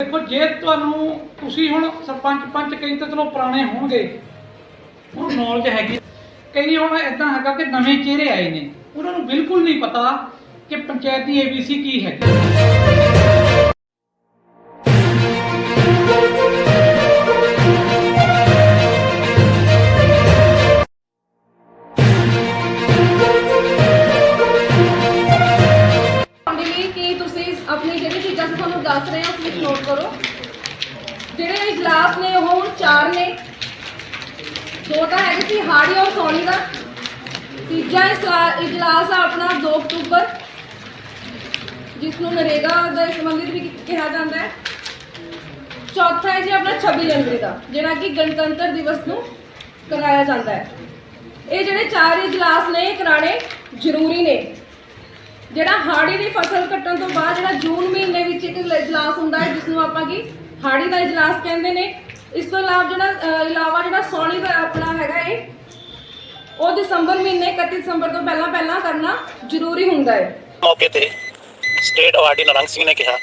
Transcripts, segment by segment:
ਦੇਖੋ, ਜੇ ਤੁਹਾਨੂੰ ਤੁਸੀਂ ਹੁਣ ਸਰਪੰਚ ਪੰਚ ਕਈ ਤਾਂ ਚਲੋ ਪੁਰਾਣੇ ਹੋਣਗੇ, ਹੁਣ ਨੌਲੇਜ ਹੈਗੀ ਕਈ ਹੁਣ ਇਦਾਂ ਹੈਗਾ ਕਿ ਨਵੇਂ ਚਿਹਰੇ ਆਏ ਨੇ। ਉਹਨਾਂ ਨੂੰ ਬਿਲਕੁਲ ਨਹੀਂ ਪਤਾ ਕਿ ਪੰਚਾਇਤੀ ਏਬੀਸੀ ਕੀ ਹੈ ਤੁਸੀਂ ਆਪਣੀ ਜਿਹੜੀ ਚੀਜ਼ਾਂ ਤੁਹਾਨੂੰ ਦੱਸ ਰਹੇ ਹਾਂ ਉਸ ਵਿੱਚ ਨੋਟ ਕਰੋ ਜਿਹੜੇ ਨੇ ਉਹ ਹੁਣ ਚਾਰ ਨੇ। ਦੋ ਤਾਂ ਹੈਗੇ ਸੀ, ਹਾੜੀ ਔਰ ਸੋਨੀ ਦਾ। ਤੀਜਾ ਇਜਲਾਸ ਆ ਆਪਣਾ 2 ਅਕਤੂਬਰ ਜਿਸ ਨੂੰ ਨਰੇਗਾ ਦੇ ਸੰਬੰਧਿਤ ਵੀ ਕਿਹਾ ਜਾਂਦਾ ਹੈ। ਚੌਥਾ ਹੈ ਜੀ ਆਪਣਾ 26 ਜਨਵਰੀ ਦਾ, ਜਿਹੜਾ ਕਿ ਗਣਤੰਤਰ ਦਿਵਸ ਨੂੰ ਕਰਾਇਆ ਜਾਂਦਾ ਹੈ। ਇਹ ਜਿਹੜੇ ਚਾਰ ਇਜਲਾਸ ਨੇ, ਇਹ ਕਰਾਣੇ ਜ਼ਰੂਰੀ ਨੇ। ਜਿਹੜਾ ਹਾੜੀ ਦੀ ਫਸਲ ਕੱਟਣ ਤੋਂ ਬਾਅਦ, ਜਿਹੜਾ ਜੂਨ ਮਹੀਨੇ ਵਿੱਚ ਇੱਕ ਇਜਲਾਸ ਹੁੰਦਾ ਹੈ ਜਿਸ ਨੂੰ ਆਪਾਂ ਕੀ ਹਾੜੀ ਦਾ ਇਜਲਾਸ ਕਹਿੰਦੇ ਨੇ। ਇਸ ਤੋਂ ਇਲਾਵਾ ਜਿਹੜਾ ਇਲਾਵਾ ਜਿਹੜਾ ਸੌਣੀ ਦਾ ਆਪਣਾ ਹੈਗਾ ਇਹ ਉਹ ਦਸੰਬਰ ਮਹੀਨੇ 31 ਦਸੰਬਰ ਤੋਂ ਪਹਿਲਾਂ ਪਹਿਲਾਂ ਕਰਨਾ ਜ਼ਰੂਰੀ ਹੁੰਦਾ ਹੈ ਮੌਕੇ ਤੇ ਸਟੇਟ ਅਵਾਰਡੀ ਨਰੰਗ ਸਿੰਘ ਨੇ ਕਿਹਾ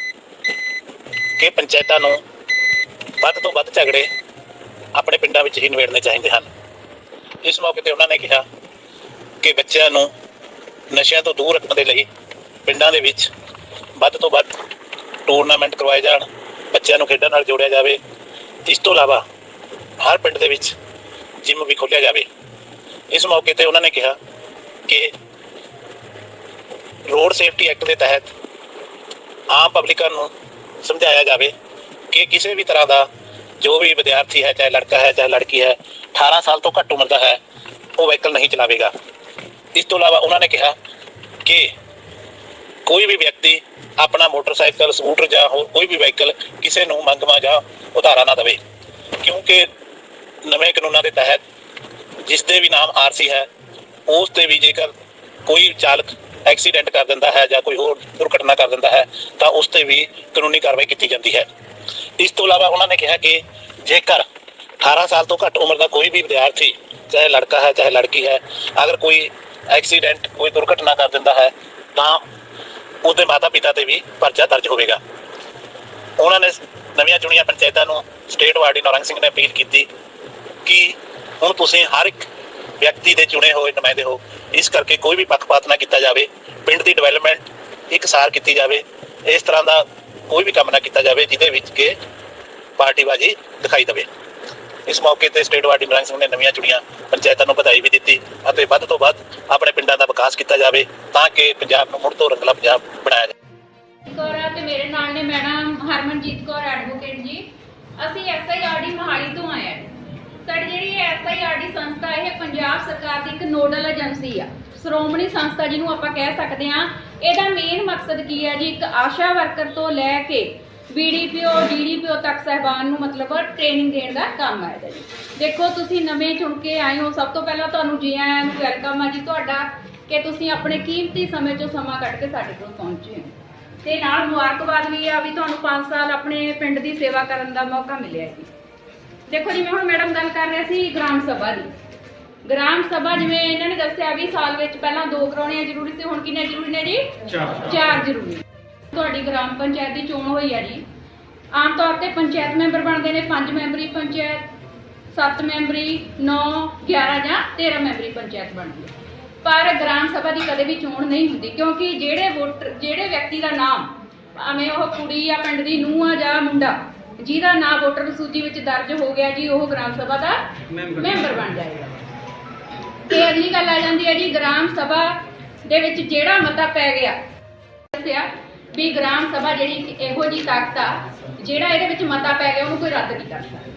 ਕਿ ਪੰਚਾਇਤਾਂ ਨੂੰ ਵੱਧ ਤੋਂ ਵੱਧ ਝਗੜੇ ਆਪਣੇ ਪਿੰਡਾਂ ਵਿੱਚ ਹੀ ਨਿਬੇੜਨੇ ਚਾਹੀਦੇ ਹਨ। ਇਸ ਮੌਕੇ ਤੇ ਉਹਨਾਂ ਨੇ ਕਿਹਾ ਕਿ ਬੱਚਿਆਂ ਨੂੰ ਨਸ਼ਿਆਂ ਤੋਂ ਦੂਰ ਰੱਖਣ ਦੇ ਲਈ ਪਿੰਡਾਂ ਦੇ ਵਿੱਚ ਵੱਧ ਤੋਂ ਵੱਧ ਟੂਰਨਾਮੈਂਟ ਕਰਵਾਏ ਜਾਣ। ਬੱਚਿਆਂ ਨੂੰ ਖੇਡਾਂ ਨਾਲ ਜੋੜਿਆ ਜਾਵੇ। ਇਸ ਤੋਂ ਇਲਾਵਾ ਹਰ ਪਿੰਡ ਦੇ ਵਿੱਚ ਜਿਮ ਵੀ ਖੋਲ੍ਹਿਆ ਜਾਵੇ। ਇਸ ਮੌਕੇ ਤੇ ਉਹਨਾਂ ਨੇ ਕਿਹਾ ਕਿ ਰੋਡ ਸੇਫਟੀ ਐਕਟ ਦੇ ਤਹਿਤ ਆਮ ਪਬਲਿਕਾਂ ਨੂੰ ਸਮਝਾਇਆ ਜਾਵੇ ਕਿ ਕਿਸੇ ਵੀ ਤਰ੍ਹਾਂ ਦਾ ਜੋ ਵੀ ਵਿਦਿਆਰਥੀ ਹੈ, ਚਾਹੇ ਲੜਕਾ ਹੈ, ਚਾਹੇ ਲੜਕੀ ਹੈ 18 ਸਾਲ ਤੋਂ ਘੱਟ ਉਮਰ ਦਾ ਹੈ, ਉਹ ਵਹੀਕਲ ਨਹੀਂ ਚਲਾਵੇਗਾ। ਇਸ ਤੋਂ ਇਲਾਵਾ ਉਹਨਾਂ ਨੇ ਕਿਹਾ ਕਿ ਕੋਈ ਵੀ ਵਿਅਕਤੀ ਆਪਣਾ ਮੋਟਰਸਾਈਕਲ, ਸਕੂਟਰ ਜਾਂ ਹੋਰ ਕੋਈ ਵੀ ਵਹੀਕਲ ਕਿਸੇ ਨੂੰ ਮੰਗਵਾ ਜਾਂ ਉਧਾਰਾ ਨਾ ਦੇਵੇ। ਕਿਉਂਕਿ ਨਵੇਂ ਕਾਨੂੰਨਾਂ ਦੇ ਤਹਿਤ ਜਿਸ ਦੇ ਵੀ ਨਾਮ ਆਰਸੀ ਹੈ, ਉਸ ਤੇ ਵੀ ਜੇਕਰ ਕੋਈ ਚਾਲਕ ਐਕਸੀਡੈਂਟ ਕਰ ਦਿੰਦਾ ਹੈ ਜਾਂ ਕੋਈ ਹੋਰ ਦੁਰਘਟਨਾ ਕਰ ਦਿੰਦਾ ਹੈ, ਤਾਂ ਉਸ ਤੇ ਵੀ ਕਾਨੂੰਨੀ ਕਾਰਵਾਈ ਕੀਤੀ ਜਾਂਦੀ ਹੈ। ਇਸ ਤੋਂ ਇਲਾਵਾ ਉਹਨਾਂ ਨੇ ਕਿਹਾ ਕਿ ਜੇਕਰ 18 ਸਾਲ ਤੋਂ ਘੱਟ ਉਮਰ ਦਾ ਕੋਈ ਵੀ ਵਿਦਿਆਰਥੀ, ਚਾਹੇ ਲੜਕਾ ਹੈ, ਚਾਹੇ ਲੜਕੀ ਹੈ, ਅਗਰ ਕੋਈ ਐਕਸੀਡੈਂਟ, ਕੋਈ ਦੁਰਘਟਨਾ ਕਰ ਦਿੰਦਾ ਹੈ, ਤਾਂ ਉਹਦੇ ਮਾਤਾ ਪਿਤਾ ਤੇ ਵੀ ਪਰਚਾ ਦਰਜ ਹੋਵੇਗਾ। ਉਹਨਾਂ ਨੇ ਨਵੀਆਂ ਚੁਣੀਆਂ ਪੰਚਾਇਤਾਂ ਨੂੰ ਸਟੇਟ ਵਾਰਡੀ ਨੌਰੰਗ ਸਿੰਘ ਨੇ ਅਪੀਲ ਕੀਤੀ ਕਿ ਹੁਣ ਤੁਸੀਂ ਹਰ ਇੱਕ ਵਿਅਕਤੀ ਦੇ ਚੁਣੇ ਹੋਏ, ਨੁਮਾਇੰਦੇ ਹੋ, ਇਸ ਕਰਕੇ ਕੋਈ ਵੀ ਪੱਖਪਾਤ ਨਾ ਕੀਤਾ ਜਾਵੇ। ਪਿੰਡ ਦੀ ਡਿਵੈਲਪਮੈਂਟ ਇੱਕਸਾਰ ਕੀਤੀ ਜਾਵੇ। ਇਸ ਤਰ੍ਹਾਂ ਦਾ ਕੋਈ ਵੀ ਕੰਮ ਨਾ ਕੀਤਾ ਜਾਵੇ, ਜਿਹਦੇ ਵਿੱਚ ਕਿ ਪਾਰਟੀਬਾਜ਼ੀ ਦਿਖਾਈ ਦੇਵੇ। ਇਸ ਮੌਕੇ ਤੇ ਸਟੇਟ ਵਾਰਡੀ ਨਰੰਗ ਸਿੰਘ ਨੇ ਨਵੀਆਂ ਚੁਣੀਆਂ ਪੰਚਾਇਤਾਂ ਨੂੰ ਵਧਾਈ ਵੀ ਦਿੱਤੀ ਅਤੇ ਵੱਧ ਤੋਂ ਵੱਧ ਆਪਣੇ ਪਿੰਡਾਂ ਦਾ ਵਿਕਾਸ ਕੀਤਾ ਜਾਵੇ ਤਾਂ ਕਿ ਪੰਜਾਬ ਨੂੰ ਮੁੜ ਤੋਂ ਰੰਗਲਾ ਪੰਜਾਬ ਬਣਾਇਆ ਜਾਵੇ। ਕੌਰ ਤੇ ਮੇਰੇ ਨਾਲ ਨੇ ਮੈਡਮ ਹਰਮਨਜੀਤ ਕੌਰ ਐਡਵੋਕੇਟ ਜੀ। ਅਸੀਂ ਐਸਆਈਆਰਡੀ ਮੋਹਾਲੀ ਤੋਂ ਆਏ ਹਾਂ ਸਾਡੀ ਜਿਹੜੀ ਐਸਆਈਆਰਡੀ ਸੰਸਥਾ ਇਹ ਪੰਜਾਬ ਸਰਕਾਰ ਦੀ ਇੱਕ ਨੋਡਲ ਏਜੰਸੀ ਆ। ਸ਼੍ਰੋਮਣੀ ਸੰਸਥਾ ਜਿਹਨੂੰ ਆਪਾਂ ਕਹਿ ਸਕਦੇ ਹਾਂ। ਇਹਦਾ ਮੇਨ ਮਕਸਦ ਕੀ ਹੈ ਜੀ? ਇੱਕ ਆਸ਼ਾ ਵਰਕਰ ਤੋਂ ਲੈ ਕੇ ਬੀਡੀਪੀਓ ਡੀਡੀਪੀਓ ਤੱਕ ਸਹਿਬਾਨ ਨੂੰ ਮਤਲਬ ਟ੍ਰੇਨਿੰਗ ਦੇਣ ਦਾ ਕੰਮ ਹੈ ਇਹਦਾ ਜੀ। ਦੇਖੋ ਤੁਸੀਂ ਨਵੇਂ ਚੁਣ ਕੇ ਆਏ ਹੋ ਸਭ ਤੋਂ ਪਹਿਲਾਂ ਤੁਹਾਨੂੰ ਜੀ ਆਇਆਂ ਨੂੰ ਵੈਲਕਮ ਆ ਜੀ ਤੁਹਾਡਾ ਕਿ ਤੁਸੀਂ ਆਪਣੇ ਕੀਮਤੀ ਸਮੇਂ ਚੋਂ ਸਮਾਂ ਕੱਢ ਕੇ ਸਾਡੇ ਕੋਲ ਪਹੁੰਚੇ ਹੋ। ਤੇ ਨਾਲ ਮੁਬਾਰਕਬਾਦ ਵੀ ਆ ਵੀ ਤੁਹਾਨੂੰ 5 ਸਾਲ ਆਪਣੇ ਪਿੰਡ ਦੀ ਸੇਵਾ ਕਰਨ ਦਾ ਮੌਕਾ ਮਿਲਿਆ ਜੀ। ਦੇਖੋ ਜਿਵੇਂ ਹੁਣ ਮੈਡਮ ਗੱਲ ਕਰ ਰਹੇ ਸੀ ਗ੍ਰਾਮ ਸਭਾ ਦੀ। ਗ੍ਰਾਮ ਸਭਾ ਜਿਵੇਂ ਇਹਨਾਂ ਨੇ ਦੱਸਿਆ ਵੀ ਸਾਲ ਵਿੱਚ ਪਹਿਲਾਂ ਦੋ ਕਰਾਉਣੀਆਂ ਜ਼ਰੂਰੀ ਸੀ ਹੁਣ ਕਿੰਨੇ ਜ਼ਰੂਰੀ ਨੇ ਜੀ? ਚਾਰ ਜ਼ਰੂਰੀ। ਤੁਹਾਡੀ ਗ੍ਰਾਮ ਪੰਚਾਇਤ ਦੀ ਚੋਣ ਹੋਈ ਆ ਜੀ। ਆਮ ਤੌਰ ਤੇ ਪੰਚਾਇਤ ਮੈਂਬਰ ਬਣਦੇ ਨੇ 5 ਮੈਂਬਰੀ ਪੰਚਾਇਤ 7 ਮੈਂਬਰੀ 9 11 ਜਾਂ 13 ਮੈਂਬਰੀ ਪੰਚਾਇਤ ਬਣਦੀ ਹੈ ਪਰ ਗ੍ਰਾਮ ਸਭਾ ਦੀ ਕਦੇ ਵੀ ਚੋਣ ਨਹੀਂ ਹੁੰਦੀ ਕਿਉਂਕਿ ਜਿਹੜੇ ਵੋਟਰ ਜਿਹੜੇ ਵਿਅਕਤੀ ਦਾ ਨਾਮ ਭਾਵੇਂ ਉਹ ਕੁੜੀ ਆ ਪਿੰਡ ਦੀ ਨੂੰਹ ਆ ਜਾਂ ਮੁੰਡਾ ਜਿਹਦਾ ਨਾਮ ਵੋਟਰ ਸੂਚੀ ਵਿੱਚ ਦਰਜ ਹੋ ਗਿਆ ਜੀ ਉਹ ਗ੍ਰਾਮ ਸਭਾ ਦਾ ਮੈਂਬਰ ਬਣ ਜਾਏਗਾ। ਤੇ ਅਗਲੀ ਗੱਲ ਆ ਜਾਂਦੀ ਹੈ ਜੀ ਗ੍ਰਾਮ ਸਭਾ ਦੇ ਵਿੱਚ ਜਿਹੜਾ ਮਤਾ ਪੈ ਗਿਆ ਦੱਸਿਆ ਵੀ ਗ੍ਰਾਮ ਸਭਾ ਜਿਹੜੀ ਇਹੋ ਜੀ ਤਾਕਤ ਆ, ਜਿਹੜਾ ਇਹਦੇ ਵਿੱਚ ਮਤਾ ਪੈ ਗਿਆ, ਉਹਨੂੰ ਕੋਈ ਰੱਦ ਨਹੀਂ ਕਰ ਸਕਦਾ।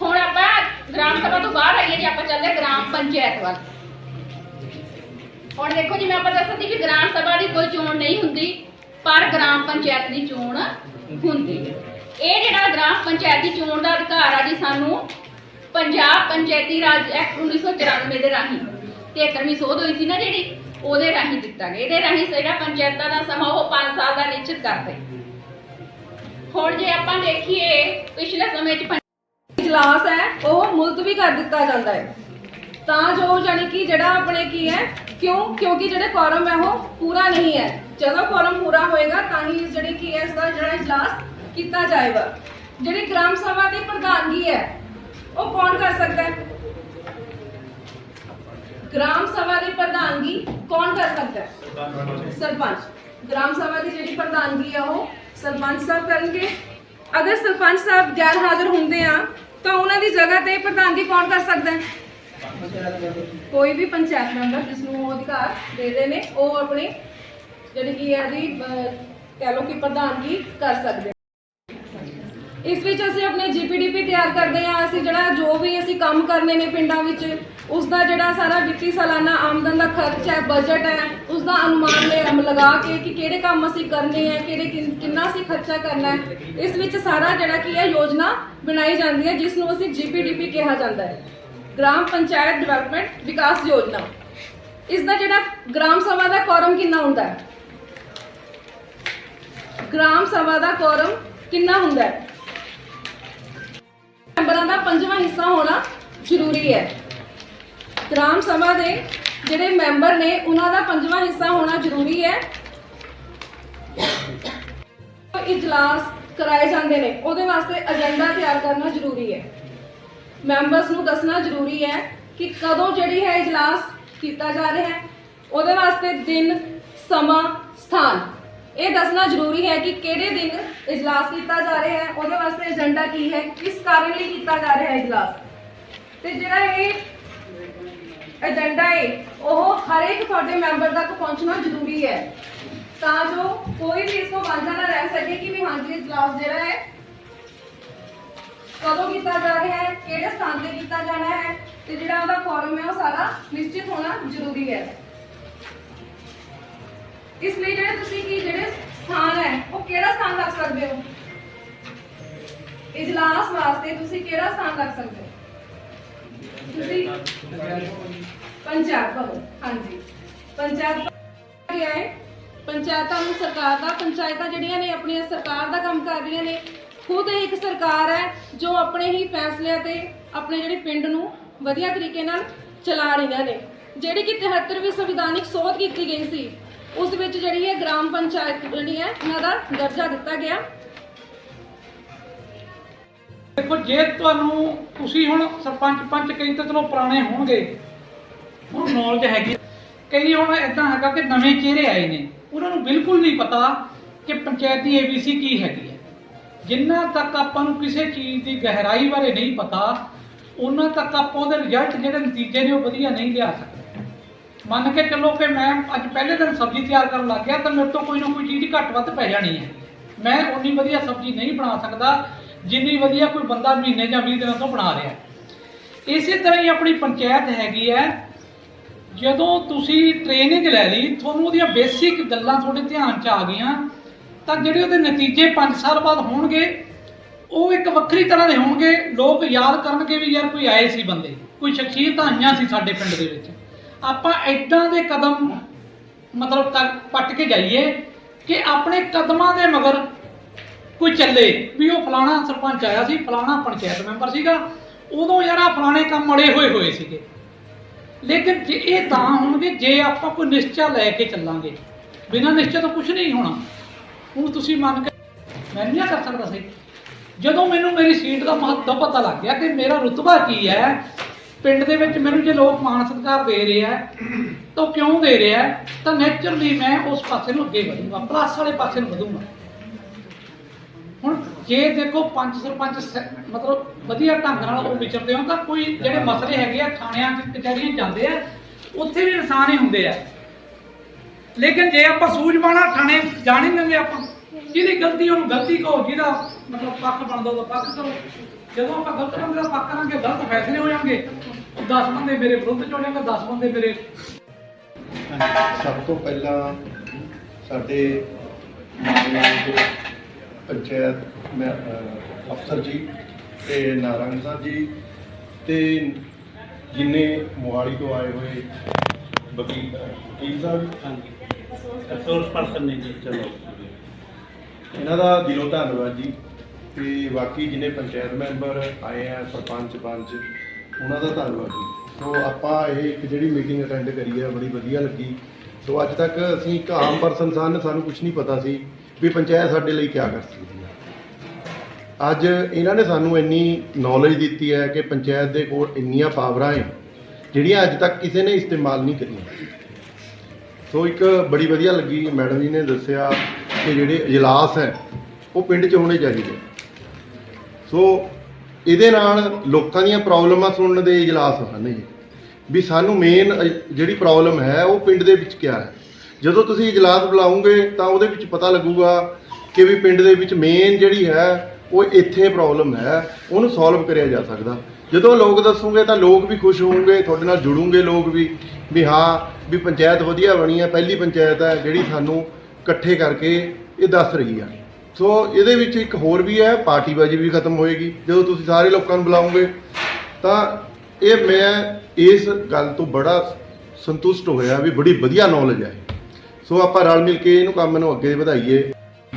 ਹੁਣ ਆਪਾਂ ਗ੍ਰਾਮ ਸਭਾ ਤੋਂ ਬਾਹਰ ਆਈਏ ਜੀ, ਆਪਾਂ ਚੱਲਦੇ ਗ੍ਰਾਮ ਪੰਚਾਇਤ ਵੱਲ। ਹੁਣ ਦੇਖੋ ਜਿਵੇਂ ਆਪਾਂ ਦੱਸਿਆ ਕਿ ਗ੍ਰਾਮ ਸਭਾ ਦੀ ਕੋਈ ਚੋਣ ਨਹੀਂ ਹੁੰਦੀ, ਪਰ ਗ੍ਰਾਮ ਪੰਚਾਇਤ ਦੀ ਚੋਣ ਹੁੰਦੀ ਹੈ। ਇਹ ਜਿਹੜਾ ਗ੍ਰਾਮ ਪੰਚਾਇਤ ਦੀ ਚੋਣ ਦਾ ਅਧਿਕਾਰ ਆ ਜੀ, ਸਾਨੂੰ ਪੰਜਾਬ ਪੰਚਾਇਤੀ ਰਾਜ ਐਕਟ 1994 ਦੇ ਰਾਹੀਂ 73ਵੀਂ ਸੋਧ ਹੋਈ ਸੀ ਨਾ ਜਿਹੜੀ ਉਹਦੇ ਰਾਹੀਂ ਦਿੱਤਾ ਗਿਆ। ਇਹਦੇ ਰਾਹੀਂ ਜਿਹੜਾ ਪੰਚਾਇਤਾਂ ਦਾ ਸਮਾਂ ਉਹ 5 ਸਾਲ ਦਾ ਨਿਸ਼ਚਿਤ ਕਰਦੇ। ਹੁਣ ਜੇ ਆਪਾਂ ਦੇਖੀਏ, ਪਿਛਲੇ ਸਮੇਂ 'ਚ ਇਜਲਾਸ ਹੈ, ਉਹ ਮੁਲਤਵੀ ਕਰ ਦਿੱਤਾ ਜਾਂਦਾ ਹੈ। ਤਾਂ ਜੋ ਜਾਨੀ ਕਿ ਜਿਹੜਾ ਆਪਣੇ ਕੀ ਹੈ, ਕਿਉਂ, ਕਿਉਂਕਿ ਜਿਹੜੇ ਕੋਰਮ ਹੈ ਉਹ ਪੂਰਾ ਨਹੀਂ ਹੈ। ਜਦੋਂ ਕੋਰਮ ਪੂਰਾ ਹੋਏਗਾ, ਤਾਂ ਹੀ ਜਿਹੜੀ ਕੀ ਹੈ ਇਸ ਦਾ ਜਿਹੜਾ ਇਜਲਾਸ ਕੀਤਾ ਜਾਏਗਾ। ਜਿਹੜੀ ਗ੍ਰਾਮ ਸਭਾ ਦੀ ਪ੍ਰਧਾਨਗੀ ਹੈ, ਉਹ ਕੌਣ ਕਰ ਸਕਦਾ ਹੈ? ਗ੍ਰਾਮ ਸਭਾ ਦੀ ਪ੍ਰਧਾਨਗੀ ਕੌਣ ਕਰ ਸਕਦਾ ਹੈ? ਸਰਪੰਚ ਗ੍ਰਾਮ ਸਭਾ ਦੀ ਜਿਹੜੀ ਪ੍ਰਧਾਨਗੀ ਆ ਉਹ ਸਰਪੰਚ ਸਾਹਿਬ ਕਰਨਗੇ। ਅਗਰ ਸਰਪੰਚ ਸਾਹਿਬ ਗੈਰ ਹਾਜ਼ਰ ਹੁੰਦੇ ਆ ਤਾਂ ਉਹਨਾਂ ਦੀ ਜਗ੍ਹਾ ਤੇ ਪ੍ਰਧਾਨਗੀ ਕੌਣ ਕਰ ਸਕਦਾ ਹੈ? ਕੋਈ ਵੀ ਪੰਚਾਇਤ ਮੈਂਬਰ ਜਿਸ ਨੂੰ ਉਹ ਅਧਿਕਾਰ ਦੇ ਦੇ ਨੇ ਉਹ ਆਪਣੀ ਜਿਹੜੀ ਕੀ ਹੈ ਦੀ ਕਹਿ ਲਓ ਕਿ ਪ੍ਰਧਾਨਗੀ ਕਰ ਸਕਦੇ ਆ। ਇਸ ਵਿੱਚ ਅਸੀਂ ਆਪਣੇ ਜੀਪੀਡੀਪੀ ਤਿਆਰ ਕਰਦੇ ਹਾਂ ਅਸੀਂ ਜਿਹੜਾ ਜੋ ਵੀ ਅਸੀਂ ਕੰਮ ਕਰਨੇ ਨੇ ਪਿੰਡਾਂ ਵਿੱਚ ਉਸ ਦਾ ਜਿਹੜਾ ਸਾਰਾ ਵਿੱਤੀ ਸਾਲਾਨਾ ਆਮਦਨ ਦਾ ਖਰਚ ਹੈ ਬਜਟ ਹੈ ਉਸ ਦਾ ਅਨੁਮਾਨ ਲੈ ਲਗਾ ਕੇ ਕਿ ਕਿਹੜੇ ਕੰਮ ਅਸੀਂ ਕਰਨੇ ਹੈ, ਕਿਹੜੇ ਕਿੰਨ- ਕਿੰਨਾ ਅਸੀਂ ਖਰਚਾ ਕਰਨਾ ਹੈ, ਇਸ ਵਿੱਚ ਸਾਰਾ ਜਿਹੜਾ ਕੀ ਹੈ, ਯੋਜਨਾ ਬਣਾਈ ਜਾਂਦੀ ਹੈ ਜਿਸ ਨੂੰ ਅਸੀਂ ਜੀਪੀਡੀਪੀ ਕਿਹਾ ਜਾਂਦਾ ਹੈ। ਗ੍ਰਾਮ ਪੰਚਾਇਤ ਡਿਵੈਲਪਮੈਂਟ ਵਿਕਾਸ ਯੋਜਨਾ। ਇਸ ਦਾ ਜਿਹੜਾ ਗ੍ਰਾਮ ਸਭਾ ਦਾ ਕੋਰਮ ਕਿੰਨਾ ਹੁੰਦਾ ਹੈ? ਗ੍ਰਾਮ ਸਭਾ ਦਾ ਕੋਰਮ ਕਿੰਨਾ ਹੁੰਦਾ ਹੈ? ਮੈਂਬਰਾਂ ਦਾ ਪੰਜਵਾਂ ਹਿੱਸਾ ਹੋਣਾ ਜ਼ਰੂਰੀ ਹੈ। ਗ੍ਰਾਮ ਸਭਾ ਦੇ ਜਿਹੜੇ ਮੈਂਬਰ ਨੇ, ਉਹਨਾਂ ਦਾ ਪੰਜਵਾਂ ਹਿੱਸਾ ਹੋਣਾ ਜ਼ਰੂਰੀ ਹੈ। ਇਜਲਾਸ ਕਰਾਏ ਜਾਂਦੇ ਨੇ, ਉਹਦੇ ਵਾਸਤੇ ਏਜੰਡਾ ਤਿਆਰ ਕਰਨਾ ਜ਼ਰੂਰੀ ਹੈ। ਮੈਂਬਰਸ ਨੂੰ ਦੱਸਣਾ ਜ਼ਰੂਰੀ ਹੈ ਕਿ ਕਦੋਂ ਜਿਹੜੀ ਹੈ ਇਜਲਾਸ ਕੀਤਾ ਜਾ ਰਿਹਾ ਹੈ, ਉਹਦੇ ਵਾਸਤੇ ਦਿਨ, ਸਮਾਂ, ਸਥਾਨ। ਇਹ ਦੱਸਣਾ ਜ਼ਰੂਰੀ ਹੈ ਕਿ ਕਿਹੜੇ ਦਿਨ ਇਜਲਾਸ ਕੀਤਾ ਜਾ ਰਿਹਾ ਹੈ, ਉਹਦੇ ਵਾਸਤੇ ਏਜੰਡਾ ਕੀ ਹੈ, ਕਿਸ ਕਾਰਨ ਲਈ ਕੀਤਾ ਜਾ ਰਿਹਾ ਹੈ ਇਜਲਾਸ। ਤੇ ਜਿਹੜਾ ਇਹ ਏਜੰਡਾ ਹੈ ਉਹ ਹਰ ਤੁਹਾਡੇ ਮੈਂਬਰ ਤੱਕ ਪਹੁੰਚਣਾ ਜ਼ਰੂਰੀ ਹੈ। ਤਾਂ ਜੋ ਕੋਈ ਵੀ ਇਸ ਤੋਂ ਵਾਂਝਾ ਨਾ ਰਹਿ ਸਕੇ ਕਿ ਵੀ ਹਾਂਜੀ ਇਜਲਾਸ ਜਿਹੜਾ ਹੈ, ਕਦੋਂ ਕੀਤਾ ਜਾ ਰਿਹਾ ਹੈ, ਕਿਹੜੇ ਸਥਾਨ ਤੇ ਕੀਤਾ ਜਾਣਾ ਹੈ, ਤੇ ਜਿਹੜਾ ਉਹਦਾ ਫੋਰਮ ਹੈ, ਉਹ ਸਾਰਾ ਨਿਸ਼ਚਿਤ ਹੋਣਾ ਜ਼ਰੂਰੀ ਹੈ। ਇਸ ਲਈ ਜਿਹੜੇ ਤੁਸੀਂ ਕੀ, ਜਿਹੜੇ ਸਥਾਨ ਹੈ, ਉਹ ਕਿਹੜਾ ਸਥਾਨ ਰੱਖ ਸਕਦੇ ਹੋ? ਇਜਲਾਸ ਵਾਸਤੇ ਤੁਸੀਂ ਕਿਹੜਾ ਸਥਾਨ ਰੱਖ ਸਕਦੇ ਹੋ? ਤੁਸੀਂ ਪੰਚਾਇਤ ਭਵਨ ਹਾਂਜੀ। ਪੰਚਾਇਤ ਭਵਨ ਹੈ। ਪੰਚਾਇਤਾਂ ਨੂੰ ਸਰਕਾਰ ਦਾ, ਪੰਚਾਇਤਾਂ ਜਿਹੜੀਆਂ ਨੇ ਆਪਣੀਆਂ ਸਰਕਾਰ ਦਾ ਕੰਮ ਕਰ ਰਹੀਆਂ ਨੇ, ਖੁਦ ਇਹ ਇੱਕ ਸਰਕਾਰ ਹੈ ਜੋ ਆਪਣੇ ਹੀ ਫੈਸਲਿਆਂ ਤੇ ਆਪਣੇ ਜਿਹੜੇ ਪਿੰਡ ਨੂੰ ਵਧੀਆ ਤਰੀਕੇ ਨਾਲ ਚਲਾ ਰਹੀਆਂ ਨੇ। ਜਿਹੜੀ ਕਿ 73ਵੀਂ ਸੰਵਿਧਾਨਿਕ ਸੋਧ ਕੀਤੀ ਗਈ ਸੀ, ਉਸ ਵਿੱਚ ਜਿਹੜੀ ਹੈ ਗ੍ਰਾਮ ਪੰਚਾਇਤ ਜਿਹੜੀ ਹੈ, ਉਹਨਾਂ ਦਾ ਦਰਜਾ ਦਿੱਤਾ ਗਿਆ। ਦੇਖੋ, ਜੇ ਤੁਹਾਨੂੰ ਤੁਸੀਂ ਹੁਣ ਸਰਪੰਚ ਪੰਚ ਕਈ ਤਾਂ ਚਲੋ ਪੁਰਾਣੇ ਹੋਣਗੇ, ਹੁਣ ਨੌਲੇਜ ਹੈਗੀ ਕਈ ਹੁਣ ਇਦਾਂ ਹੈਗਾ ਕਿ ਨਵੇਂ ਚਿਹਰੇ ਆਏ ਨੇ। ਉਹਨਾਂ ਨੂੰ ਬਿਲਕੁਲ ਨਹੀਂ ਪਤਾ ਕਿ ਪੰਚਾਇਤ ਦੀ ਏਬੀਸੀ ਕੀ ਹੈਗੀ ਹੈ। ਜਿੰਨਾ ਤੱਕ ਆਪਾਂ ਨੂੰ ਕਿਸੇ ਚੀਜ਼ ਦੀ ਗਹਿਰਾਈ ਬਾਰੇ ਨਹੀਂ ਪਤਾ, ਉਹਨਾਂ ਤੱਕ ਆਪਾਂ ਉਹਦੇ ਰਿਜ਼ਲਟ ਜਿਹੜੇ ਨਤੀਜੇ ਨੇ ਉਹ ਵਧੀਆ ਨਹੀਂ ਲਿਆ ਸਕਦੇ। ਮੰਨ ਕੇ ਚੱਲੋ ਕਿ ਮੈਂ ਅੱਜ ਪਹਿਲੇ ਦਿਨ ਸਬਜ਼ੀ ਤਿਆਰ ਕਰਨ ਲੱਗ ਗਿਆ ਤਾਂ ਮੇਰੇ ਤੋਂ ਕੋਈ ਨਾ ਕੋਈ ਚੀਜ਼ ਘੱਟ ਵੱਧ ਪੈ ਜਾਣੀ ਹੈ। ਮੈਂ ਉਨੀ ਵਧੀਆ ਸਬਜ਼ੀ ਨਹੀਂ ਬਣਾ ਸਕਦਾ ਜਿੰਨੀ ਵਧੀਆ ਕੋਈ ਬੰਦਾ ਮਹੀਨੇ ਜਾਂ 20 ਦਿਨਾਂ ਤੋਂ ਬਣਾ ਰਿਹਾ ਇਸੇ ਤਰ੍ਹਾਂ ਹੀ ਆਪਣੀ ਪੰਚਾਇਤ ਹੈਗੀ ਹੈ। ਜਦੋਂ ਤੁਸੀਂ ਟ੍ਰੇਨਿੰਗ ਲੈ ਲਈ, ਤੁਹਾਨੂੰ ਉਹਦੀਆਂ ਬੇਸਿਕ ਗੱਲਾਂ ਤੁਹਾਡੇ ਧਿਆਨ 'ਚ ਆ ਗਈਆਂ, ਤਾਂ ਜਿਹੜੇ ਉਹਦੇ ਨਤੀਜੇ 5 ਸਾਲ ਬਾਅਦ ਹੋਣਗੇ, ਉਹ ਇੱਕ ਵੱਖਰੀ ਤਰ੍ਹਾਂ ਦੇ ਹੋਣਗੇ। ਲੋਕ ਯਾਦ ਕਰਨਗੇ ਵੀ ਯਾਰ ਕੋਈ ਆਏ ਸੀ ਬੰਦੇ, ਕੋਈ ਸ਼ਖਸੀਅਤਾਂ ਆਈਆਂ ਸੀ ਸਾਡੇ ਪਿੰਡ ਦੇ ਵਿੱਚ। ਆਪਾਂ ਐਦਾਂ ਦੇ ਕਦਮ ਮਤਲਬ ਤੱਕ ਪੱਟ ਕੇ ਜਾਈਏ ਕਿ ਆਪਣੇ ਕਦਮਾਂ ਦੇ ਮਗਰ ਕੋਈ ਚੱਲੇ ਵੀ ਉਹ ਫਲਾਣਾ ਸਰਪੰਚ ਆਇਆ ਸੀ, ਫਲਾਣਾ ਪੰਚਾਇਤ ਮੈਂਬਰ ਸੀਗਾ। ਉਦੋਂ ਯਾਰ ਆਹ ਫਲਾਣੇ ਕੰਮ ਅੜੇ ਹੋਏ ਹੋਏ ਸੀਗੇ। ਲੇਕਿਨ ਜੇ ਇਹ ਤਾਂ ਹੋਣਗੇ, ਜੇ ਆਪਾਂ ਕੋਈ ਨਿਸ਼ਚਾ ਲੈ ਕੇ ਚੱਲਾਂਗੇ, ਬਿਨਾਂ ਨਿਸ਼ਚੇ ਤੋਂ ਕੁਝ ਨਹੀਂ ਹੋਣਾ। ਹੁਣ ਤੁਸੀਂ ਮੰਨ ਕੇ ਮੈਂ ਨਹੀਂ ਕਰ ਸਕਦਾ ਸਹੀ ਜਦੋਂ ਮੈਨੂੰ ਮੇਰੀ ਸੀਟ ਦਾ ਮਹੱਤਵ ਪਤਾ ਲੱਗ ਗਿਆ ਕਿ ਮੇਰਾ ਰੁਤਬਾ ਕੀ ਹੈ, ਪਿੰਡ ਦੇ ਵਿੱਚ ਮੈਨੂੰ ਜੇ ਲੋਕ ਮਾਣ ਸਤਿਕਾਰ ਦੇ ਰਹੇ ਆ, ਤਾਂ ਉਹ ਕਿਉਂ ਦੇ ਰਹੇ ਆ, ਤਾਂ ਨੇਚਰਲੀ ਮੈਂ ਉਸ ਪਾਸੇ ਨੂੰ ਅੱਗੇ ਵਧੂੰਗਾ ਪਲੱਸ ਵਾਲੇ ਪਾਸੇ ਨੂੰ ਵਧੂੰਗਾ। ਹੁਣ ਜੇ ਦੇਖੋ ਪੰਜ ਸਰਪੰਚ ਮਤਲਬ ਵਧੀਆ ਢੰਗ ਨਾਲ ਉਹ ਵਿਚਰਦੇ ਹੋ ਤਾਂ ਕੋਈ ਜਿਹੜੇ ਮਸਲੇ ਹੈਗੇ ਆ, ਥਾਣਿਆਂ ਚ ਕਚਹਿਰੀਆਂ ਜਾਂਦੇ ਆ, ਉੱਥੇ ਵੀ ਇਨਸਾਨ ਹੀ ਹੁੰਦੇ ਆ। ਲੇਕਿਨ ਜੇ ਆਪਾਂ ਸੂਝਵਾਨਾ ਥਾਣੇ ਜਾਣ ਹੀ ਦਿੰਦੇ ਆਪਾਂ, ਜਿਹਦੀ ਗਲਤੀ ਉਹਨੂੰ ਗਲਤੀ ਕਹੋ, ਜਿਹਦਾ ਮਤਲਬ ਪੱਖ ਬਣਦਾ ਉਹਦਾ ਪੱਖ ਕਰੋ। ਜਦੋਂ ਆਪਾਂ ਗਲਤ ਬੰਦੇ ਦਾ ਪੱਖ ਕਰਾਂਗੇ, ਗਲਤ ਫੈਸਲੇ ਹੋ ਜਾਣਗੇ। 10 ਬੰਦੇ ਮੇਰੇ ਵਿਰੁੱਧ ਚ ਹੋ ਜਾਣਗੇ 10 ਬੰਦੇ ਮੇਰੇ ਸਭ ਤੋਂ ਪਹਿਲਾਂ ਸਾਡੇ ਮਾਨਯੋਗ ਪੰਚਾਇਤ ਮੈਂ, ਅਫਸਰ ਜੀ ਤੇ ਨਾਰਾਇਣ ਸਾਹਿਬ ਜੀ ਤੇ ਜਿੰਨੇ ਮੋਹਾਲੀ ਤੋਂ ਆਏ ਹੋਏ ਵਕੀਲ ਵਕੀਲ ਸਾਹਿਬ। ਸੋਰਸ ਪਰਸਨ ਨੇ ਜੀ ਚਲੋ। ਇਹਨਾਂ ਦਾ ਦਿਲੋਂ ਧੰਨਵਾਦ ਜੀ ਤੇ ਬਾਕੀ ਜਿੰਨੇ ਪੰਚਾਇਤ ਮੈਂਬਰ ਆਏ ਆ ਸਰਪੰਚ ਪੰਚ ਉਹਨਾਂ ਦਾ ਧੰਨਵਾਦ ਜੀ। ਸੋ ਆਪਾਂ ਇਹ ਇੱਕ ਜਿਹੜੀ ਮੀਟਿੰਗ ਅਟੈਂਡ ਕਰੀ ਹੈ ਬੜੀ ਵਧੀਆ ਲੱਗੀ। ਸੋ ਅੱਜ ਤੱਕ ਅਸੀਂ ਇੱਕ ਆਮ ਪਰਸਨ ਸਨ ਸਾਨੂੰ ਕੁਝ ਨਹੀਂ ਪਤਾ ਸੀ। ਵੀ ਪੰਚਾਇਤ ਸਾਡੇ ਲਈ ਕੀ ਕਰ ਸਕਦੀ ਹੈ। ਅੱਜ ਇਹਨਾਂ ਨੇ ਸਾਨੂੰ ਇੰਨੀ ਨੌਲੇਜ ਦਿੱਤੀ ਹੈ ਕਿ ਪੰਚਾਇਤ ਦੇ ਕੋਲ ਇੰਨੀਆਂ ਪਾਵਰਾਂ ਹੈ ਜਿਹੜੀਆਂ ਅੱਜ ਤੱਕ ਕਿਸੇ ਨੇ ਇਸਤੇਮਾਲ ਨਹੀਂ ਕਰੀਆਂ। ਸੋ ਇੱਕ ਬੜੀ ਵਧੀਆ ਲੱਗੀ, ਮੈਡਮ ਜੀ ਨੇ ਦੱਸਿਆ ਕਿ ਜਿਹੜੇ ਇਜਲਾਸ ਹੈ, ਉਹ ਪਿੰਡ 'ਚ ਹੋਣੇ ਚਾਹੀਦੇ। ਸੋ ਇਹਦੇ ਨਾਲ ਲੋਕਾਂ ਦੀਆਂ ਪ੍ਰੋਬਲਮਾਂ ਸੁਣਨ ਦੇ ਇਜਲਾਸ ਹਨ ਜੀ ਵੀ ਸਾਨੂੰ ਮੇਨ ਜਿਹੜੀ ਪ੍ਰੋਬਲਮ ਹੈ, ਉਹ ਪਿੰਡ ਦੇ ਵਿੱਚ ਕਿਆ ਹੈ? ਜਦੋਂ ਤੁਸੀਂ ਇਜਲਾਸ ਬੁਲਾਉਂਗੇ ਤਾਂ ਉਹਦੇ ਵਿੱਚ ਪਤਾ ਲੱਗੂਗਾ ਕਿ ਵੀ ਪਿੰਡ ਦੇ ਵਿੱਚ ਮੇਨ ਜਿਹੜੀ ਹੈ, ਉਹ ਇੱਥੇ ਪ੍ਰੋਬਲਮ ਹੈ। ਉਹਨੂੰ ਸੋਲਵ ਕਰਿਆ ਜਾ ਸਕਦਾ। ਜਦੋਂ ਲੋਕ ਦੱਸੂਗੇ ਤਾਂ ਲੋਕ ਵੀ ਖੁਸ਼ ਹੋਣਗੇ, ਤੁਹਾਡੇ ਨਾਲ ਜੁੜੂਗੇ ਲੋਕ ਵੀ ਵੀ ਹਾਂ, ਵੀ ਪੰਚਾਇਤ ਵਧੀਆ ਬਣੀ ਹੈ, ਪਹਿਲੀ ਪੰਚਾਇਤ ਹੈ ਜਿਹੜੀ ਸਾਨੂੰ ਇਕੱਠੇ ਕਰਕੇ ਇਹ ਦੱਸ ਰਹੀ ਆ ਸੋ ਇਹਦੇ ਵਿੱਚ ਇੱਕ ਹੋਰ ਵੀ ਹੈ, ਪਾਰਟੀਬਾਜ਼ੀ ਵੀ ਖਤਮ ਹੋਏਗੀ। ਜਦੋਂ ਤੁਸੀਂ ਸਾਰੇ ਲੋਕਾਂ ਨੂੰ ਬੁਲਾਉਂਗੇ ਤਾਂ ਇਹ ਮੈਂ ਇਸ ਗੱਲ ਤੋਂ ਬੜਾ ਸੰਤੁਸ਼ਟ ਹੋਇਆ ਵੀ ਬੜੀ ਵਧੀਆ ਨੌਲੇਜ ਹੈ। ਸੋ ਆਪਾਂ ਰਲ ਮਿਲ ਕੇ ਇਹਨੂੰ ਕੰਮ ਨੂੰ ਅੱਗੇ ਵਧਾਈਏ।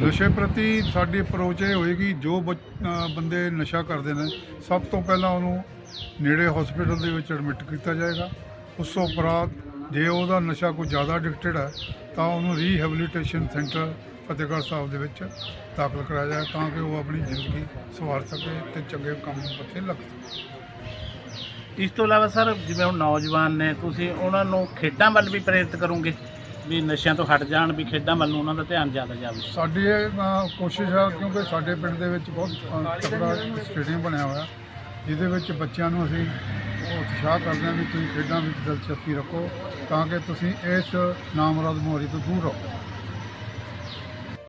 ਨਸ਼ੇ ਪ੍ਰਤੀ ਸਾਡੀ ਅਪਰੋਚ ਇਹ ਹੋਏਗੀ ਜੋ ਅਹ ਬੰਦੇ ਨਸ਼ਾ ਕਰਦੇ ਨੇ ਸਭ ਤੋਂ ਪਹਿਲਾਂ ਉਹਨੂੰ ਨੇੜੇ ਹਸਪੀਟਲ ਦੇ ਵਿੱਚ ਐਡਮਿਟ ਕੀਤਾ ਜਾਏਗਾ। ਉਸ ਤੋਂ ਉਪਰੰਤ ਜੇ ਉਹਦਾ ਨਸ਼ਾ ਕੋਈ ਜ਼ਿਆਦਾ ਐਡਿਕਟਡ ਹੈ ਤਾਂ ਉਹਨੂੰ ਰੀਹੈਬਿਲਿਟੇਸ਼ਨ ਸੈਂਟਰ ਫਤਿਹਗੜ੍ਹ ਸਾਹਿਬ ਦੇ ਵਿੱਚ ਦਾਖਲ ਕਰਾਇਆ ਜਾਏ ਤਾਂ ਕਿ ਉਹ ਆਪਣੀ ਜ਼ਿੰਦਗੀ ਸਵਾਰ ਸਕੇ ਤੇ ਚੰਗੇ ਕੰਮ ਪੱਤੇ ਲੱਗ ਸਕੇ। ਇਸ ਤੋਂ ਇਲਾਵਾ ਸਰ ਜਿਵੇਂ ਹੁਣ ਨੌਜਵਾਨ ਨੇ ਤੁਸੀਂ ਉਹਨਾਂ ਨੂੰ ਖੇਡਾਂ ਵੱਲ ਵੀ ਪ੍ਰੇਰਿਤ ਕਰੋਗੇ? ਵੀ ਨਸ਼ਿਆਂ ਤੋਂ ਹਟ ਜਾਣ ਵੀ ਖੇਡਾਂ ਵੱਲ ਨੂੰ ਉਹਨਾਂ ਦਾ ਧਿਆਨ ਜ਼ਿਆਦਾ ਜਾਵੇ। ਸਾਡੀ ਇਹ ਅ, ਕੋਸ਼ਿਸ਼ ਆ ਕਿਉਂਕਿ ਸਾਡੇ ਪਿੰਡ ਦੇ ਵਿੱਚ ਬਹੁਤ ਅ, ਤਕੜਾ ਸਟੇਡੀਅਮ ਬਣਿਆ ਹੋਇਆ। ਜਿਹਦੇ ਵਿੱਚ ਬੱਚਿਆਂ ਨੂੰ ਅਸੀਂ ਉਤਸ਼ਾਹ ਕਰਦੇ ਹਾਂ ਵੀ ਤੁਸੀਂ ਖੇਡਾਂ ਵਿੱਚ ਦਿਲਚਸਪੀ ਰੱਖੋ ਤਾਂ ਕਿ ਤੁਸੀਂ ਇਸ ਨਾਮਰਾਦ ਮੋਰੀ ਤੋਂ ਦੂਰ ਰਹੋ।